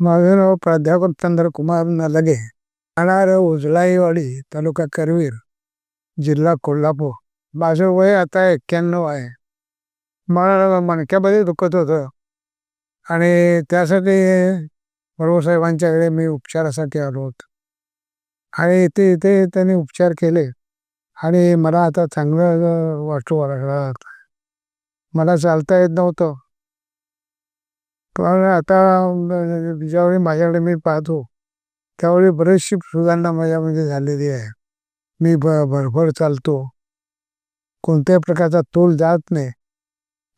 माझं नाव प्राध्यापक चंद्रकुमार नलगे राहणार उजलाईवाडी तालुका करवीर जिल्हा कोल्हापूर. माझं वय आता एक्क्याण्णव आहे. मला मणक्यामध्ये दुखत होतं. आणि त्यासाठी प्रभूसाहेबांच्याकडे मी उपचारासाठी आलो होतो. आणि इथे इथे त्यांनी उपचार केले. आणि मला आता चांगलं वाटू लागला. मला चालता येत नव्हतं. पण आता ज्यावेळी माझ्याकडे मी पाहतो त्यावेळी बरेचशी सुधारणा माझ्यामध्ये झालेली आहे. मी ब भरभर चालतो. कोणत्याही प्रकारचा तोल जात नाही.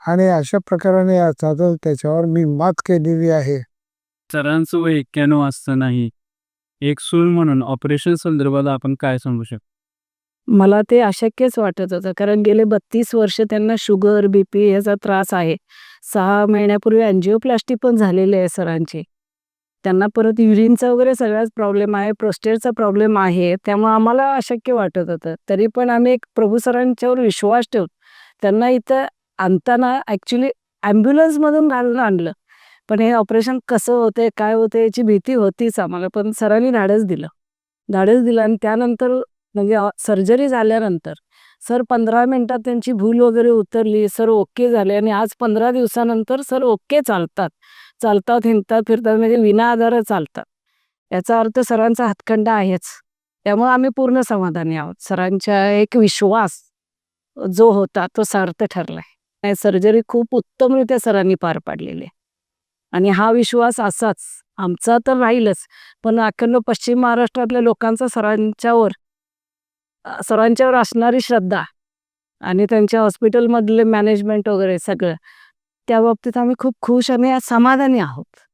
आणि अशा प्रकाराने साधन त्याच्यावर मी मात केलेली आहे. सरांचं वय एक्क्याण्णव असतं नाही. एक सूल म्हणून ऑपरेशन संदर्भात आपण काय सांगू शकतो? मला ते अशक्यच वाटत होतं. कारण गेले बत्तीस वर्ष त्यांना शुगर बी पी याचा त्रास आहे. सहा महिन्यापूर्वी अँजिओप्लास्टी पण झालेली आहे सरांची. त्यांना परत युरिनचा वगैरे सगळ्याच प्रॉब्लेम आहे प्रोस्टेटचा प्रॉब्लेम आहे. त्यामुळे आम्हाला अशक्य वाटत होतं. तरी पण आम्ही एक प्रभू सरांच्यावर विश्वास ठेवून त्यांना इथं आणताना ॲक्च्युली ॲम्ब्युलन्समधून घालून आणलं. पण हे ऑपरेशन कसं होते काय होते याची भीती होतीच आम्हाला. पण सरांनी धाडस दिलं. धाडस दिलं आणि त्यानंतर म्हणजे सर्जरी झाल्यानंतर सर पंधरा मिनटात त्यांची भूल वगैरे उतरली सर ओके झाले आणि आज पंधरा दिवसानंतर सर ओके चालतात. चालतात हिंडतात फिरतात म्हणजे विना आधार चालतात. याचा अर्थ सरांचा हातखंडा आहेच. त्यामुळे आम्ही पूर्ण समाधानी आहोत. सरांच्या एक विश्वास जो होता तो सार्थ ठरलाय. सर्जरी खूप उत्तमरित्या सरांनी पार पाडलेली आहे. आणि हा विश्वास असाच. आमचा तर राहीलच. पण अखंड पश्चिम महाराष्ट्रातल्या लोकांचा सरांच्यावर सरांच्यावर असणारी श्रद्धा आणि त्यांच्या हॉस्पिटलमधले मॅनेजमेंट वगैरे सगळं त्या बाबतीत आम्ही खूप खुश आणि समाधानी आहोत.